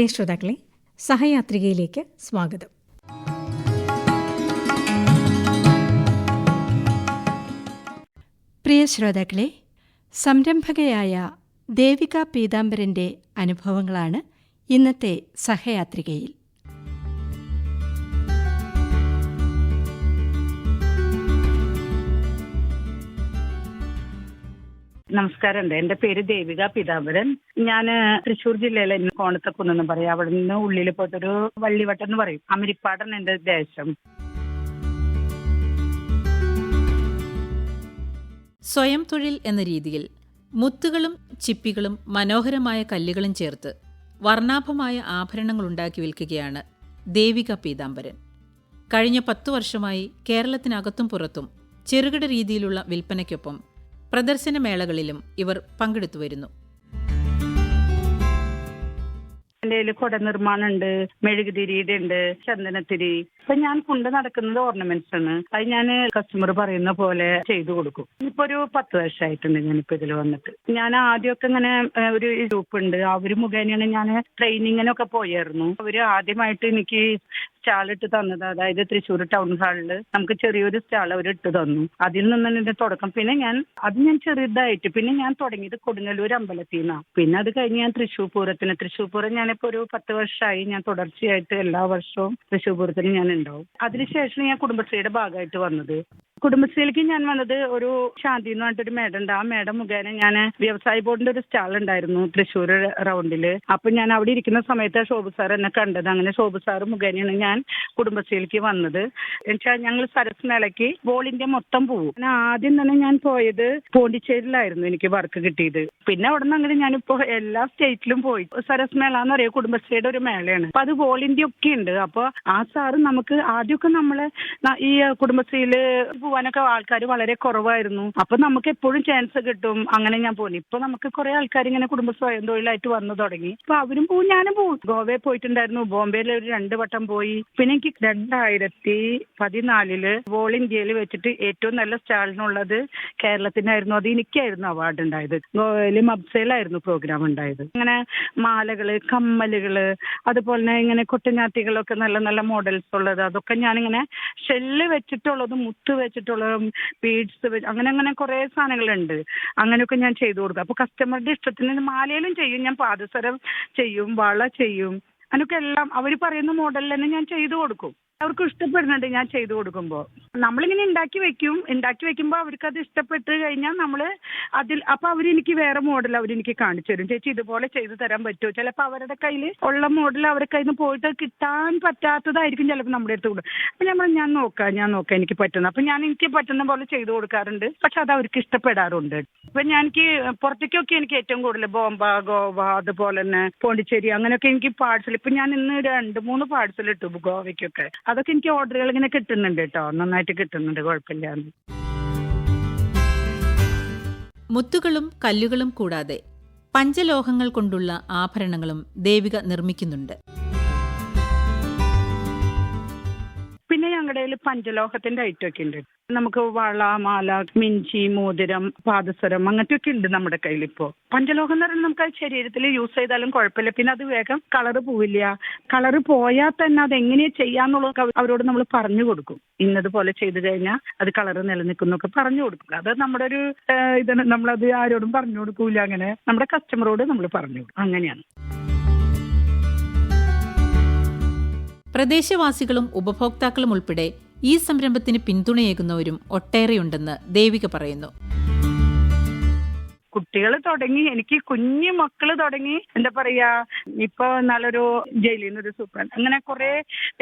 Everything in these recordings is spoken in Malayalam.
പ്രിയ ശ്രോതാക്കളെ സഹയാത്രികയിലേക്ക് സ്വാഗതം. പ്രിയ ശ്രോതാക്കളെ സംരംഭകയായ ദേവിക പീതാംബരന്റെ അനുഭവങ്ങളാണ് ഇന്നത്തെ സഹയാത്രികയിൽ. നമസ്കാരമുണ്ട് എന്റെ പേര് ദേവിക പീതാംബരൻ. ഞാൻ തൃശ്ശൂർ ജില്ലയിലെ കോണത്തക്കുന്നെന്ന് പറയും. അവിടെ നിന്ന് ഉള്ളിൽ പോയിട്ടൊരു വള്ളിവട്ടം എന്ന് പറയും. അമരിപ്പാടൻ എന്റെ ദേശം. സ്വയം തൊഴിൽ എന്ന രീതിയിൽ മുത്തുകളും ചിപ്പികളും മനോഹരമായ കല്ലുകളും ചേർത്ത് വർണാഭമായ ആഭരണങ്ങൾ ഉണ്ടാക്കി വിൽക്കുകയാണ് ദേവിക പീതാംബരൻ. കഴിഞ്ഞ പത്തു വർഷമായി കേരളത്തിനകത്തും പുറത്തും ചെറുകിട രീതിയിലുള്ള വിൽപ്പനയ്ക്കൊപ്പം പ്രദർശനമേളകളിലും ഇവർ പങ്കെടുത്തു വരുന്നു കുട നിർമ്മാണം ഉണ്ട് മെഴുകുതിരിയുടെ ഉണ്ട് ചന്ദനത്തിരി. ഇപ്പൊ ഞാൻ കൊണ്ട് നടക്കുന്നത് ഓർണമെന്റ്സ് ആണ് അത് ഞാൻ കസ്റ്റമർ പറയുന്ന പോലെ ചെയ്തു കൊടുക്കും. ഇപ്പൊ ഒരു പത്ത് വർഷമായിട്ടുണ്ട് ഞാനിപ്പോ ഇതിൽ വന്നിട്ട്. ഞാൻ ആദ്യമൊക്കെ ഇങ്ങനെ ഒരു ഗ്രൂപ്പ് ഉണ്ട് അവർ മുഖേനയാണ് ഞാൻ ട്രെയിനിങ്ങിനൊക്കെ പോയായിരുന്നു. അവർ ആദ്യമായിട്ട് എനിക്ക് സ്റ്റാൾ ഇട്ട് തന്നത്. അതായത് തൃശ്ശൂർ ടൗൺ ഹാളിൽ നമുക്ക് ചെറിയൊരു സ്റ്റാൾ അവർ ഇട്ട് തന്നു. അതിൽ നിന്നാണ് എന്റെ തുടക്കം. പിന്നെ ഞാൻ അത് ഞാൻ ചെറുതായിട്ട് പിന്നെ ഞാൻ തുടങ്ങിയത് കൊടുങ്ങല്ലൂർ അമ്പലത്തിൽ നിന്നാണ് പിന്നെ അത് കഴിഞ്ഞ് ഞാൻ തൃശ്ശൂർ പൂരത്തിന്. തൃശ്ശൂർ പൂരം ഞാനിപ്പോ ഒരു പത്ത് വർഷമായി ഞാൻ തുടർച്ചയായിട്ട് എല്ലാ വർഷവും തൃശ്ശൂർ പൂരത്തിന് ഞാൻ ഉണ്ടാവും. അതിനുശേഷം ഞാൻ കുടുംബശ്രീയുടെ ഭാഗമായിട്ട് വന്നത്. കുടുംബശ്രീയിലേക്ക് ഞാൻ വന്നത് ഒരു ശാന്തി എന്ന് പറഞ്ഞിട്ടൊരു മേഡം ഉണ്ട് ആ മേഡം മുഖേന ഞാൻ വ്യവസായ ബോർഡിന്റെ ഒരു സ്റ്റാൾ ഉണ്ടായിരുന്നു തൃശ്ശൂർ റൗണ്ടിൽ. അപ്പൊ ഞാൻ അവിടെ ഇരിക്കുന്ന സമയത്ത് ശോഭു സാർ എന്നെ കണ്ടത്. അങ്ങനെ ശോഭു സാർ മുഖേനയാണ് ഞാൻ കുടുംബശ്രീയിലേക്ക് വന്നത്. എന്നുവെച്ചാൽ ഞങ്ങൾ സരസ് മേളയ്ക്ക് ബോളിന്റെ മൊത്തം പോവും. ആദ്യം തന്നെ ഞാൻ പോയത് പോണ്ടിച്ചേരിയിലായിരുന്നു എനിക്ക് വർക്ക് കിട്ടിയത്. പിന്നെ അവിടെ നിന്ന് അങ്ങനെ ഞാനിപ്പോ എല്ലാ സ്റ്റേറ്റിലും പോയി. സരസ് മേള എന്ന് പറയുക കുടുംബശ്രീയുടെ ഒരു മേളയാണ്. അപ്പൊ അത് ഓൾ ഇന്ത്യ ഒക്കെ ഉണ്ട്. അപ്പൊ ആ സാറ് നമുക്ക് ആദ്യമൊക്കെ നമ്മളെ ഈ കുടുംബശ്രീയിൽ പോവാനൊക്കെ ആൾക്കാർ വളരെ കുറവായിരുന്നു. അപ്പൊ നമുക്ക് എപ്പോഴും ചാൻസ് കിട്ടും. അങ്ങനെ ഞാൻ പോകുന്നു ഇപ്പൊ നമുക്ക് കുറെ ആൾക്കാർ ഇങ്ങനെ കുടുംബ സ്വയം തൊഴിലായിട്ട് വന്നു തുടങ്ങി. അപ്പൊ അവരും പോകും ഞാനും പോകും ഗോവയിൽ പോയിട്ടുണ്ടായിരുന്നു. ബോംബെയിൽ ഒരു രണ്ട് വട്ടം പോയി. പിന്നെ എനിക്ക് രണ്ടായിരത്തി പതിനാലിൽ ഓൾ ഇന്ത്യയിൽ വെച്ചിട്ട് ഏറ്റവും നല്ല സ്റ്റാളിനുള്ളത് കേരളത്തിനായിരുന്നു. അത് എനിക്കായിരുന്നു അവാർഡ് ഉണ്ടായത്. ഗോവയിൽ മബ്സയിലായിരുന്നു പ്രോഗ്രാം ഉണ്ടായത്. അങ്ങനെ മാലകൾ കമ്മലുകൾ അതുപോലെ തന്നെ ഇങ്ങനെ കൊട്ടനാട്ടികളൊക്കെ നല്ല നല്ല മോഡൽസ് ഉള്ളത്. അതൊക്കെ ഞാനിങ്ങനെ ഷെല്ല് വെച്ചിട്ടുള്ളത് മുത്ത് വെച്ചിട്ടുള്ളതും ബീഡ്സ് അങ്ങനെ അങ്ങനെ കുറെ സാധനങ്ങളുണ്ട്. അങ്ങനെയൊക്കെ ഞാൻ ചെയ്തു കൊടുക്കും. അപ്പൊ കസ്റ്റമറുടെ ഇഷ്ടത്തിന് മാലയിലും ചെയ്യും. ഞാൻ പാദസരം ചെയ്യും വള ചെയ്യും. അതിനൊക്കെ എല്ലാം അവർ പറയുന്ന മോഡലിൽ തന്നെ ഞാൻ ചെയ്തു കൊടുക്കും. അവർക്ക് ഇഷ്ടപ്പെടുന്നുണ്ട് ഞാൻ ചെയ്തു കൊടുക്കുമ്പോൾ നമ്മളിങ്ങനെ ഉണ്ടാക്കി വെക്കും. ഉണ്ടാക്കി വെക്കുമ്പോൾ അവർക്ക് അത് ഇഷ്ടപ്പെട്ട് കഴിഞ്ഞാൽ നമ്മൾ അതിൽ അപ്പൊ അവരെനിക്ക് വേറെ മോഡൽ അവരെനിക്ക് കാണിച്ചു തരും. ചേച്ചി ഇതുപോലെ ചെയ്തു തരാൻ പറ്റുമോ? ചിലപ്പോൾ അവരുടെ കയ്യിൽ ഉള്ള മോഡൽ അവരുടെ കയ്യിൽ നിന്ന് പോയിട്ട് കിട്ടാൻ പറ്റാത്തതായിരിക്കും ചിലപ്പോൾ നമ്മുടെ അടുത്ത് കൂടും അപ്പൊ നമ്മൾ ഞാൻ നോക്കാം ഞാൻ നോക്കാം എനിക്ക് പറ്റുന്ന. അപ്പൊ ഞാൻ എനിക്ക് പറ്റുന്ന പോലെ ചെയ്തു കൊടുക്കാറുണ്ട്. പക്ഷെ അത് അവർക്ക് ഇഷ്ടപ്പെടാറുണ്ട്. ഇപ്പൊ ഞാൻ എനിക്ക് പുറത്തേക്കൊക്കെ എനിക്ക് ഏറ്റവും കൂടുതൽ ബോംബ ഗോവ അതുപോലെ തന്നെ പോണ്ടിച്ചേരി അങ്ങനെയൊക്കെ എനിക്ക് പാഴ്സൽ. ഇപ്പൊ ഞാൻ ഇന്ന് രണ്ട് മൂന്ന് പാഴ്സൽ ഇട്ടു ഗോവയ്ക്കൊക്കെ. അതൊക്കെ എനിക്ക് ഓർഡറുകൾ ഇങ്ങനെ കിട്ടുന്നുണ്ട് കേട്ടോ നന്നായിട്ട് കിട്ടുന്നുണ്ട് കുഴപ്പമില്ല. മുത്തുകളും കല്ലുകളും കൂടാതെ പഞ്ചലോഹങ്ങൾ കൊണ്ടുള്ള ആഭരണങ്ങളും ദേവിക നിർമ്മിക്കുന്നുണ്ട്. ഞങ്ങളുടെ കയ്യിൽ പഞ്ചലോഹത്തിന്റെ ഐറ്റം ഒക്കെ ഉണ്ട് നമുക്ക് വള മാല മിഞ്ചി മോതിരം പാദസരം അങ്ങനത്തെ ഒക്കെ ഉണ്ട് നമ്മുടെ കയ്യിൽ ഇപ്പോ. പഞ്ചലോഹം എന്ന് പറയുന്നത് നമുക്ക് അത് ശരീരത്തിൽ യൂസ് ചെയ്താലും കുഴപ്പമില്ല. പിന്നെ അത് വേഗം കളറ് പോവില്ല. കളറ് പോയാൽ തന്നെ അത് എങ്ങനെയാ ചെയ്യാന്നുള്ളത് അവ- അവരോട് നമ്മൾ പറഞ്ഞു കൊടുക്കും. ഇന്നതുപോലെ ചെയ്തു കഴിഞ്ഞാൽ അത് കളറ് നിലനിൽക്കുന്നൊക്കെ പറഞ്ഞു കൊടുക്കും. അത് നമ്മുടെ ഒരു ഇതാണ്. നമ്മളത് ആരോടും പറഞ്ഞു കൊടുക്കൂല. അങ്ങനെ നമ്മുടെ കസ്റ്റമറോട് നമ്മൾ പറഞ്ഞു കൊടുക്കും. അങ്ങനെയാണ്. പ്രദേശവാസികളും ഉപഭോക്താക്കളും ഉൾപ്പെടെ ഈ സംരംഭത്തിന് പിന്തുണയേകുന്നവരും ഒട്ടേറെയുണ്ടെന്ന് ദേവിക പറയുന്നു കുട്ടികൾ തുടങ്ങി എനിക്ക് കുഞ്ഞു മക്കൾ തുടങ്ങി എന്താ പറയാ ഇപ്പൊ നല്ലൊരു ജയിലിൽ നിന്ന് ഒരു സൂപ്രണ്ട്. അങ്ങനെ കുറെ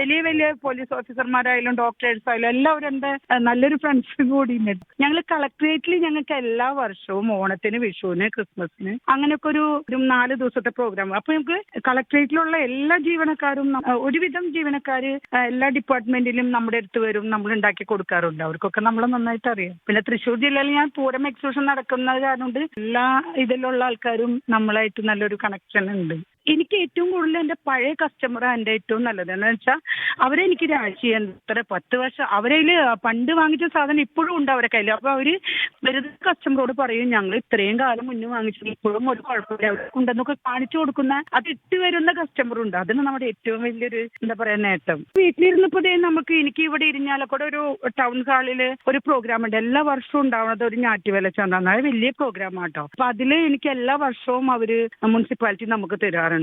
വലിയ വലിയ പോലീസ് ഓഫീസർമാരായാലും ഡോക്ടേഴ്സ് ആയാലും എല്ലാവരും എന്റെ നല്ലൊരു ഫ്രണ്ട്സ് കൂടി ഞങ്ങൾ കളക്ട്രേറ്റിൽ ഞങ്ങൾക്ക് എല്ലാ വർഷവും ഓണത്തിന് വിഷുവിന് ക്രിസ്മസിന് അങ്ങനെയൊക്കെ ഒരു ഒരു നാല് ദിവസത്തെ പ്രോഗ്രാം അപ്പൊ ഞങ്ങൾക്ക് കളക്ട്രേറ്റിലുള്ള എല്ലാ ജീവനക്കാരും ഒരുവിധം ജീവനക്കാര് എല്ലാ ഡിപ്പാർട്ട്മെന്റിലും നമ്മുടെ അടുത്ത് വരും നമ്മൾ ഉണ്ടാക്കി കൊടുക്കാറുണ്ട്. അവർക്കൊക്കെ നമ്മളെ നന്നായിട്ട് അറിയാം പിന്നെ തൃശ്ശൂർ ജില്ലയിൽ ഞാൻ പൂരം എക്സിബിഷൻ നടക്കുന്നത് കാരണം എല്ലാ ഇതിലുള്ള ആൾക്കാരും നമ്മളായിട്ട് നല്ലൊരു കണക്ഷൻ ഉണ്ട്. എനിക്ക് ഏറ്റവും കൂടുതൽ എന്റെ പഴയ കസ്റ്റമർ എന്റെ ഏറ്റവും നല്ലത്. എന്ന് വെച്ചാൽ അവരെ എനിക്ക് രാശി എത്ര പത്ത് വർഷം അവരെ പണ്ട് വാങ്ങിച്ച സാധനം ഇപ്പോഴും ഉണ്ട് അവരെ കയ്യിൽ അപ്പൊ അവർ വെറുതെ കസ്റ്റമറോട് പറയും ഞങ്ങൾ ഇത്രയും കാലം മുന്നേ വാങ്ങിച്ചു ഇപ്പോഴും ഒരു കുഴപ്പമില്ല. അവർക്ക് ഉണ്ടെന്നൊക്കെ കാണിച്ചു കൊടുക്കുന്ന അത് ഇട്ട് വരുന്ന കസ്റ്റമർ ഉണ്ട്. അതാണ് നമ്മുടെ ഏറ്റവും വലിയൊരു എന്താ പറയാ നേട്ടം. വീട്ടിലിരുന്നപ്പോ നമുക്ക് എനിക്ക് ഇവിടെ ഇരിഞ്ഞാലക്കൂടെ ഒരു ടൗൺ ഹാളിൽ ഒരു പ്രോഗ്രാം ഉണ്ട്. എല്ലാ വർഷവും ഉണ്ടാവുന്നത് ഒരു ഞാറ്റുവേല ചന്ത വലിയ പ്രോഗ്രാം ആട്ടോ അപ്പൊ അതിൽ എനിക്ക് എല്ലാ വർഷവും അവർ മുനിസിപ്പാലിറ്റി നമുക്ക് തരാറുണ്ട്.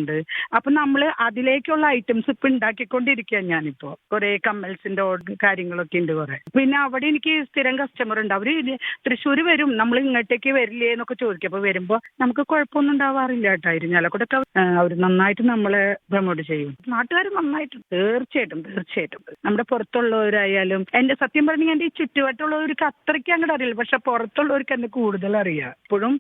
അപ്പൊ നമ്മൾ അതിലേക്കുള്ള ഐറ്റംസ് ഇപ്പൊ ഉണ്ടാക്കിക്കൊണ്ടിരിക്കുക ഞാനിപ്പോ. കുറെ കമ്മൽസിന്റെ കാര്യങ്ങളൊക്കെ ഉണ്ട് കുറെ. പിന്നെ അവിടെ എനിക്ക് സ്ഥിരം കസ്റ്റമർ ഉണ്ട്. അവർ തൃശ്ശൂർ വരും. നമ്മൾ ഇങ്ങോട്ടേക്ക് വരില്ലേ എന്നൊക്കെ ചോദിക്കും. അപ്പൊ വരുമ്പോ നമുക്ക് കുഴപ്പമൊന്നും ഉണ്ടാവാറില്ല കേട്ടോ. ഒക്കെ അവർ നന്നായിട്ട് നമ്മളെ പ്രൊമോട്ട് ചെയ്യും. നാട്ടുകാർ നന്നായിട്ട് തീർച്ചയായിട്ടും തീർച്ചയായിട്ടും. നമ്മുടെ പുറത്തുള്ളവരായാലും എന്റെ സത്യം പറഞ്ഞാൽ എന്റെ ഈ ചുറ്റുവട്ടമുള്ളവർക്ക് അത്രയ്ക്ക് അങ്ങോട്ട് അറിയില്ല. പക്ഷെ പുറത്തുള്ളവർക്ക് എന്നെ കൂടുതൽ അറിയാം. എപ്പോഴും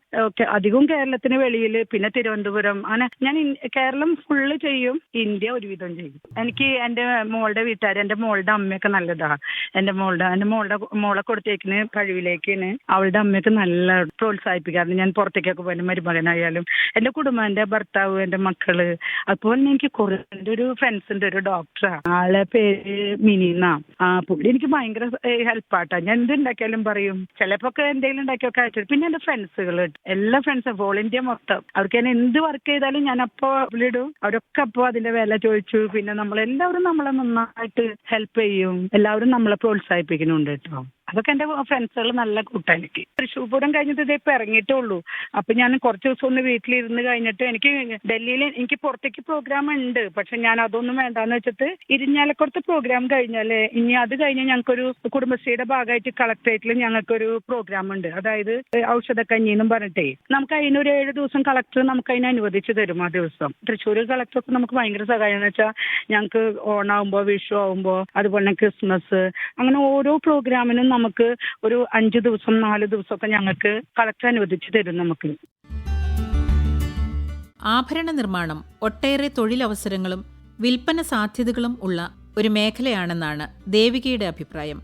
അധികവും കേരളത്തിന് വെളിയിൽ പിന്നെ തിരുവനന്തപുരം. അങ്ങനെ ഞാൻ കേരളം ഫുള്ള് ചെയ്യും ഇന്ത്യ ഒരുവിധം ചെയ്യും. എനിക്ക് എന്റെ മോളുടെ വീട്ടുകാർ എന്റെ മോളുടെ അമ്മയൊക്കെ നല്ലതാ. എന്റെ മോളുടെ എന്റെ മോളുടെ മോളെ കൊടുത്തേക്കിന് കഴിവിലേക്കിന് അവളുടെ അമ്മയൊക്കെ നല്ല പ്രോത്സാഹിപ്പിക്കാറുണ്ട് ഞാൻ പുറത്തേക്കൊക്കെ പോയാലും മരുമകനായാലും എന്റെ കുടുംബം എന്റെ ഭർത്താവ് എന്റെ മക്കൾ. അതുപോലെ എനിക്ക് കുറേ എന്റെ ഒരു ഫ്രണ്ട്സിന്റെ ഒരു ഡോക്ടറാ ആളെ പേര് മിനിന്ന. ആ പുള്ളി എനിക്ക് ഭയങ്കര ഹെൽപ്പാട്ടാ. ഞാൻ എന്ത് ഉണ്ടാക്കിയാലും പറയും. ചിലപ്പോ ഒക്കെ എന്തെങ്കിലും ഉണ്ടാക്കിയൊക്കെ അയച്ചു പിന്നെ എന്റെ ഫ്രണ്ട്സുകൾ എല്ലാ ഫ്രണ്ട്സും ഓൾ ഇന്ത്യ മൊത്തം. അവർക്ക് ഞാൻ എന്ത് വർക്ക് ചെയ്താലും ഞാൻ അപ്പോ ഇടും അവരൊക്കെ അപ്പോ അതിന്റെ വില ചോദിച്ചു. പിന്നെ നമ്മളെല്ലാവരും നമ്മളെ നന്നായിട്ട് ഹെൽപ്പ് ചെയ്യും. എല്ലാവരും നമ്മളെ പ്രോത്സാഹിപ്പിക്കുന്നുണ്ട് കേട്ടോ. അതൊക്കെ എന്റെ ഫ്രണ്ട്സുകൾ നല്ല കൂട്ടാൻ എനിക്ക് തൃശ്ശൂർ പൂരം കഴിഞ്ഞിട്ട് ഇതേ ഇപ്പൊ ഇറങ്ങിയിട്ടേ ഉള്ളൂ അപ്പൊ ഞാൻ കുറച്ച് ദിവസം ഒന്ന് വീട്ടിലിരുന്ന് കഴിഞ്ഞിട്ട് എനിക്ക് ഡൽഹിയിൽ എനിക്ക് പുറത്തേക്ക് പ്രോഗ്രാം ഉണ്ട്. പക്ഷെ ഞാൻ അതൊന്നും വേണ്ടാന്ന് വെച്ചിട്ട് ഇരിഞ്ഞാലക്കുറത്ത് പ്രോഗ്രാം കഴിഞ്ഞാൽ ഇനി അത് കഴിഞ്ഞ് ഞങ്ങൾക്കൊരു കുടുംബശ്രീയുടെ ഭാഗമായിട്ട് കളക്ടറേറ്റിൽ ഞങ്ങൾക്കൊരു പ്രോഗ്രാം ഉണ്ട്. അതായത് ഔഷധക്കഞ്ഞി എന്നും പറഞ്ഞിട്ടേ. നമുക്ക് അതിനൊരു ഏഴ് ദിവസം കളക്ടർ നമുക്ക് അതിന് അനുവദിച്ചു തരും ആ ദിവസം. തൃശ്ശൂർ കളക്ടർക്ക് നമുക്ക് ഭയങ്കര സഹായം. വെച്ചാൽ ഞങ്ങൾക്ക് ഓണാവുമ്പോ വിഷു ആവുമ്പോ അതുപോലെ ക്രിസ്മസ് അങ്ങനെ ഓരോ പ്രോഗ്രാമിനും നമുക്ക് ഒരു അഞ്ച് ദിവസം നാല് ദിവസമൊക്കെ ഞങ്ങൾക്ക് കളക്ടർ അനുവദിച്ചു തരും നമുക്ക്. ആഭരണ നിർമ്മാണം ഒട്ടേറെ തൊഴിലവസരങ്ങളും വിൽപ്പന സാധ്യതകളും ഉള്ള ഒരു മേഖലയാണെന്നാണ് ദേവികയുടെ അഭിപ്രായം.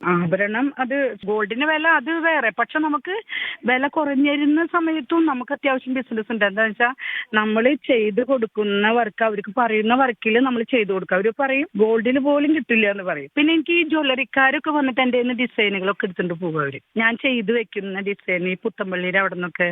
ആഭരണം അത് ഗോൾഡിന് വില അത് വേറെ. പക്ഷെ നമുക്ക് വില കുറഞ്ഞിരുന്ന സമയത്തും നമുക്ക് അത്യാവശ്യം ബിസിനസ് ഉണ്ട്. എന്താ വെച്ചാൽ നമ്മൾ ചെയ്ത് കൊടുക്കുന്ന വർക്ക് അവർക്ക് പറയുന്ന വർക്കിൽ നമ്മൾ ചെയ്ത് കൊടുക്കുക അവർ പറയും ഗോൾഡിന് പോലും കിട്ടില്ല എന്ന് പറയും. പിന്നെ എനിക്ക് ഈ ജ്വല്ലറിക്കാരൊക്കെ വന്നിട്ട് നിന്ന് ഡിസൈനുകളൊക്കെ എടുത്തിട്ട് പോകും അവർ. ഞാൻ ചെയ്ത് വെക്കുന്ന ഡിസൈൻ ഈ പുത്തമ്പള്ളിയുടെ അവിടെ നിന്നൊക്കെ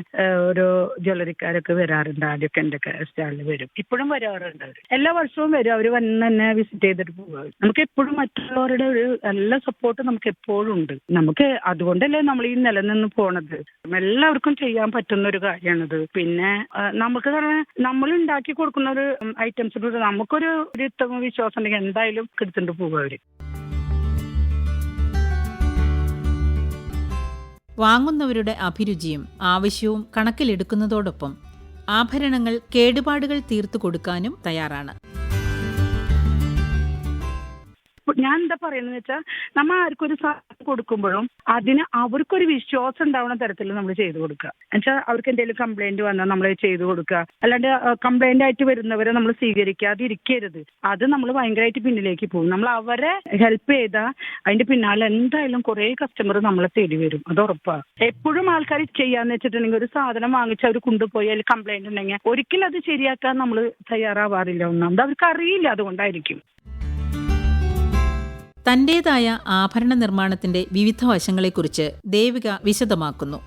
ഓരോ ജ്വല്ലറിക്കാരൊക്കെ വരാറുണ്ട്. ആദ്യമൊക്കെ എന്റെ സ്റ്റാളിൽ വരും. ഇപ്പോഴും വരാറുണ്ട് അവർ എല്ലാ വർഷവും വരും. അവർ വന്ന് തന്നെ വിസിറ്റ് ചെയ്തിട്ട് പോകും നമുക്ക് എപ്പോഴും മറ്റുള്ളവരുടെ ഒരു നല്ല സപ്പോർട്ട് നമുക്ക് എപ്പോഴും ഉണ്ട് നമുക്ക് അതുകൊണ്ടല്ലേ നമ്മൾ ഈ നിലനിന്ന് പോണത്. എല്ലാവർക്കും ചെയ്യാൻ പറ്റുന്ന ഒരു കാര്യമാണിത് പിന്നെ നമുക്ക് കാരണം നമ്മൾ ഉണ്ടാക്കി കൊടുക്കുന്ന ഒരു ഐറ്റംസിനോട് നമുക്കൊരു ഒരു ഉത്തമ വിശ്വാസം ഉണ്ടെങ്കിൽ എന്തായാലും എടുത്തിട്ട് പോകും അവർ. വാങ്ങുന്നവരുടെ അഭിരുചിയും ആവശ്യവും കണക്കിലെടുക്കുന്നതോടൊപ്പം ആഭരണങ്ങൾ കേടുപാടുകൾ തീർത്തു കൊടുക്കാനും തയ്യാറാണ്. ഞാൻ എന്താ പറയുന്നത് വെച്ചാൽ നമ്മൾ ആർക്കും ഒരു സാധനം കൊടുക്കുമ്പോഴും അതിന് അവർക്കൊരു വിശ്വാസം ഉണ്ടാവുന്ന തരത്തിൽ നമ്മൾ ചെയ്തു കൊടുക്കുക. എന്നുവെച്ചാൽ അവർക്ക് എന്തെങ്കിലും കംപ്ലൈന്റ് വന്നാൽ നമ്മൾ ചെയ്തു കൊടുക്കുക. അല്ലാണ്ട് കംപ്ലൈന്റ് ആയിട്ട് വരുന്നവരെ നമ്മൾ സ്വീകരിക്കാതെ ഇരിക്കരുത് അത് നമ്മൾ ഭയങ്കരമായിട്ട് പിന്നിലേക്ക് പോകും. നമ്മൾ അവരെ ഹെൽപ്പ് ചെയ്താൽ അതിന്റെ പിന്നാലെ എന്തായാലും കുറെ കസ്റ്റമർ നമ്മളെ തേടി വരും. അത് ഉറപ്പാണ് എപ്പോഴും ആൾക്കാർ ചെയ്യാന്ന് വെച്ചിട്ടുണ്ടെങ്കിൽ ഒരു സാധനം വാങ്ങിച്ച് അവർ കൊണ്ടുപോയി അതിൽ കംപ്ലൈന്റ് ഉണ്ടെങ്കിൽ ഒരിക്കലും അത് ശരിയാക്കാൻ നമ്മൾ തയ്യാറാവാറില്ല ഒന്നാമത്. അവർക്ക് അറിയില്ല അതുകൊണ്ടായിരിക്കും. തന്റേതായ ആഭരണ നിർമ്മാണത്തിന്റെ വിവിധ വശങ്ങളെക്കുറിച്ച് ദേവിക വിശദമാക്കുന്നു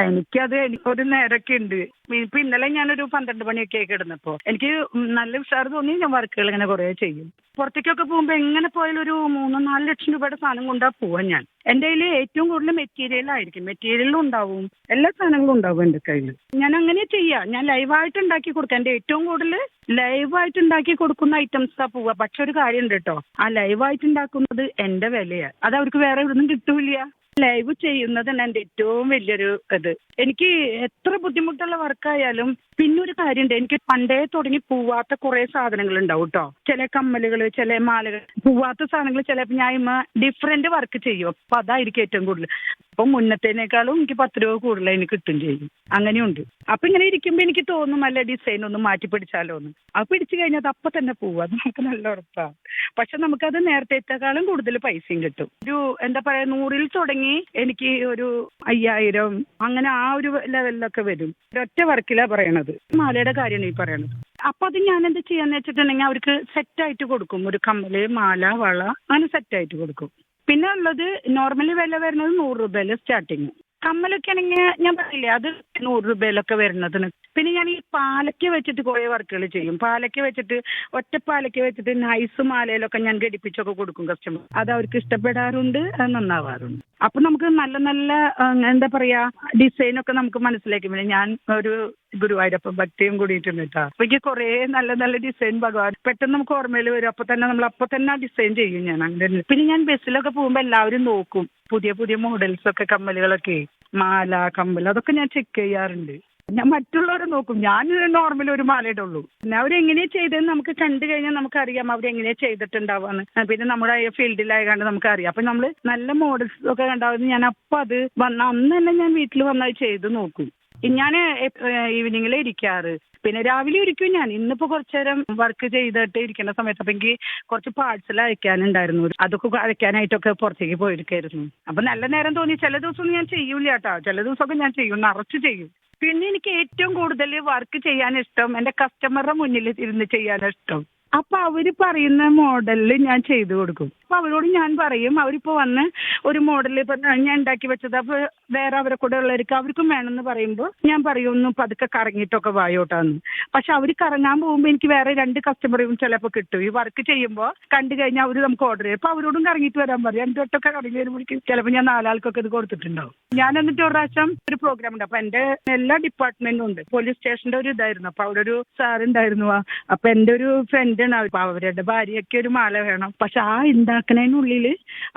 എനിക്കത് ഒരു നേരൊക്കെ ഉണ്ട് ഇപ്പൊ ഇന്നലെ ഞാനൊരു പന്ത്രണ്ട് മണിയൊക്കെ ആയി കിടന്നപ്പോ. എനിക്ക് നല്ല ഉഷാർ തോന്നി ഞാൻ വർക്കുകൾ ഇങ്ങനെ കുറെ ചെയ്യും. പുറത്തേക്കൊക്കെ പോകുമ്പോ എങ്ങനെ പോയാലും ഒരു മൂന്നോ നാല് ലക്ഷം രൂപയുടെ സാധനം കൊണ്ടാ പോവാൻ ഞാൻ. എന്റെ കയ്യിൽ ഏറ്റവും കൂടുതൽ മെറ്റീരിയൽ ആയിരിക്കും. മെറ്റീരിയലും ഉണ്ടാവും. എല്ലാ സാധനങ്ങളും ഉണ്ടാവും എന്റെ കയ്യിൽ ഞാൻ അങ്ങനെ ചെയ്യാം. ഞാൻ ലൈവായിട്ട് ഉണ്ടാക്കി കൊടുക്കാം. എന്റെ ഏറ്റവും കൂടുതൽ ലൈവായിട്ട് ഉണ്ടാക്കി കൊടുക്കുന്ന ആ പോവുക പക്ഷെ ഒരു കാര്യം ഉണ്ട് കേട്ടോ ആ ലൈവായിട്ട് ഉണ്ടാക്കുന്നത് എന്റെ വിലയാണ് അത് അവർക്ക് വേറെ എവിടെ നിന്നും കിട്ടൂല ലൈവ് ചെയ്യുന്നതാണ് എന്റെ ഏറ്റവും വലിയൊരു ഇത്. എനിക്ക് എത്ര ബുദ്ധിമുട്ടുള്ള വർക്കായാലും പിന്നെ ഒരു കാര്യമുണ്ട് എനിക്ക് പണ്ടേ തുടങ്ങി പൂവാത്ത കുറെ സാധനങ്ങൾ ഉണ്ടാവും കേട്ടോ ചില കമ്മലുകൾ ചില മാലകൾ പൂവാത്ത സാധനങ്ങൾ ചിലപ്പോൾ ഞാൻ ഇമ്മ ഡിഫറെന്റ് വർക്ക് ചെയ്യും. അപ്പൊ അതായിരിക്കും ഏറ്റവും കൂടുതൽ അപ്പൊ മുന്നത്തേനേക്കാളും എനിക്ക് പത്ത് രൂപ കൂടുതൽ എനിക്ക് കിട്ടും ചെയ്യും. അങ്ങനെയുണ്ട്. അപ്പൊ ഇങ്ങനെ ഇരിക്കുമ്പോ എനിക്ക് തോന്നും നല്ല ഡിസൈൻ ഒന്ന് മാറ്റി പിടിച്ചാലോ എന്ന് അത് പിടിച്ചു കഴിഞ്ഞാൽ അപ്പൊ തന്നെ പോവും. അത് നമുക്ക് നല്ല ഉറപ്പാണ് പക്ഷെ നമുക്കത് നേരത്തേക്കാളും കൂടുതൽ പൈസയും കിട്ടും. ഒരു എന്താ പറയാ നൂറിൽ തുടങ്ങി എനിക്ക് ഒരു അയ്യായിരം അങ്ങനെ ആ ഒരു ലെവലിലൊക്കെ വരും. ഒറ്റ വർക്കിലാ പറയണത്. മാലയുടെ കാര്യമാണ് ഈ പറയണത് അപ്പൊ അത് ഞാൻ എന്ത് ചെയ്യാന്ന് വെച്ചിട്ടുണ്ടെങ്കിൽ അവർക്ക് സെറ്റ് ആയിട്ട് കൊടുക്കും. ഒരു കമ്മൽ മാല വള അങ്ങനെ സെറ്റ് ആയിട്ട് കൊടുക്കും. പിന്നെ ഉള്ളത് നോർമലി വില വരുന്നത് നൂറ് രൂപയിലെ സ്റ്റാർട്ടിങ് കമ്മലൊക്കെ ആണെങ്കിൽ ഞാൻ പറയില്ലേ അത് നൂറ് രൂപയിലൊക്കെ വരുന്നതിന് പിന്നെ ഞാൻ ഈ പാലക്ക വെച്ചിട്ട് കുറേ വർക്കുകൾ ചെയ്യും. പാലക്ക വെച്ചിട്ട് ഒറ്റ പാലക്ക വെച്ചിട്ട് നൈസ് മാലയിലൊക്കെ ഞാൻ ഘടിപ്പിച്ചൊക്കെ കൊടുക്കും കസ്റ്റമർ അത് അവർക്ക് ഇഷ്ടപ്പെടാറുണ്ട് അത് നന്നാവാറുണ്ട്. അപ്പൊ നമുക്ക് നല്ല നല്ല എന്താ പറയാ ഡിസൈൻ ഒക്കെ നമുക്ക് മനസ്സിലാക്കി. പിന്നെ ഞാൻ ഒരു ഗുരുവായൂരപ്പ ഭക്തിയും കൂടിയിട്ടുണ്ട് കേട്ടോ. അപ്പൊ എനിക്ക് കുറേ നല്ല നല്ല ഡിസൈൻ ഭഗവാൻ പെട്ടെന്ന് നമുക്ക് ഓർമ്മയിൽ വരും. അപ്പൊ തന്നെ നമ്മൾ അപ്പൊ തന്നെ ഡിസൈൻ ചെയ്യും ഞാൻ അങ്ങനെ. പിന്നെ ഞാൻ ബസ്സിലൊക്കെ പോകുമ്പോൾ എല്ലാവരും നോക്കും. പുതിയ പുതിയ മോഡൽസ് ഒക്കെ കമ്മലുകളൊക്കെ. മാല കമ്മൽ അതൊക്കെ ഞാൻ ചെക്ക് ചെയ്യാറുണ്ട്. ഞാൻ മറ്റുള്ളവരെ നോക്കും. ഞാൻ നോർമൽ ഒരു മാലയുടെ ഉള്ളൂ പിന്നെ അവരെങ്ങനെയാ ചെയ്തതെന്ന് നമുക്ക് കണ്ടു കഴിഞ്ഞാൽ നമുക്ക് അറിയാം അവരെങ്ങനെയാ ചെയ്തിട്ടുണ്ടാവാന്ന് ആ, പിന്നെ നമ്മുടെ ഫീൽഡിലായ കണ്ട് നമുക്കറിയാം. അപ്പൊ നമ്മൾ നല്ല മോഡൽസ് ഒക്കെ കണ്ടാവുന്ന ഞാൻ അപ്പൊ അത് വന്ന അന്ന് തന്നെ ഞാൻ വീട്ടിൽ വന്നത് ചെയ്ത് നോക്കും. ഞാൻ ഈവനിങ്ങിൽ ഇരിക്കാറ്. പിന്നെ രാവിലെ ഇരിക്കും ഞാൻ. ഇന്നിപ്പോ കുറച്ചു നേരം വർക്ക് ചെയ്തിട്ട് ഇരിക്കുന്ന സമയത്ത് അപ്പൊ എനിക്ക് കുറച്ച് പാഴ്സൽ അയക്കാനുണ്ടായിരുന്നു. അതൊക്കെ അയക്കാനായിട്ടൊക്കെ പുറത്തേക്ക് പോയിരിക്കായിരുന്നു. അപ്പൊ നല്ല നേരം തോന്നി. ചില ദിവസം ഞാൻ ചെയ്യൂല കേട്ടോ ചില ദിവസമൊക്കെ ഞാൻ ചെയ്യും. നിറച്ച് ചെയ്യും. പിന്നെ എനിക്ക് ഏറ്റവും കൂടുതൽ വർക്ക് ചെയ്യാൻ ഇഷ്ടം എന്റെ കസ്റ്റമറുടെ മുന്നിൽ ഇരുന്ന് ചെയ്യാൻ ഇഷ്ടം അപ്പൊ അവർ പറയുന്ന മോഡലിൽ ഞാൻ ചെയ്തു കൊടുക്കും. അപ്പൊ അവരോട് ഞാൻ പറയും അവരിപ്പോ വന്ന് ഒരു മോഡൽ ഇപ്പൊ ഞാൻ ഉണ്ടാക്കി വെച്ചത്. അപ്പൊ വേറെ അവരെ കൂടെ ഉള്ളവർക്ക് അവർക്കും വേണമെന്ന് പറയുമ്പോൾ ഞാൻ പറയും ഒന്ന് പതുക്കെ കറങ്ങിയിട്ടൊക്കെ വായോട്ടാന്ന് പക്ഷെ അവർ കറങ്ങാൻ പോകുമ്പോൾ എനിക്ക് വേറെ രണ്ട് കസ്റ്റമറും ചിലപ്പോൾ കിട്ടും. ഈ വർക്ക് ചെയ്യുമ്പോൾ കണ്ടു കഴിഞ്ഞാൽ അവർ നമുക്ക് ഓർഡർ ചെയ്യും. അപ്പൊ അവരോടും കറങ്ങിയിട്ട് വരാൻ പറയും. രണ്ട് തൊട്ടൊക്കെ കറങ്ങി വരുമ്പോഴേക്കും ചിലപ്പോൾ ഞാൻ നാലാൾക്കൊക്കെ ഇത് കൊടുത്തിട്ടുണ്ടാവും. ഞാൻ എന്നിട്ട് ഒരു പ്രാവശ്യം ഒരു പ്രോഗ്രാം ഉണ്ട്. അപ്പൊ എന്റെ എല്ലാ ഡിപ്പാർട്ട്മെന്റും ഉണ്ട്. പോലീസ് സ്റ്റേഷന്റെ ഒരു ഇതായിരുന്നു. അപ്പൊ അവിടെ ഒരു സാർ ഉണ്ടായിരുന്നു. അപ്പൊ എന്റെ ഒരു ഫ്രണ്ട് അപ്പൊ അവരുടെ ഭാര്യയൊക്കെ ഒരു മാല വേണം. പക്ഷെ ആ ഉണ്ടാക്കണതിനുള്ളിൽ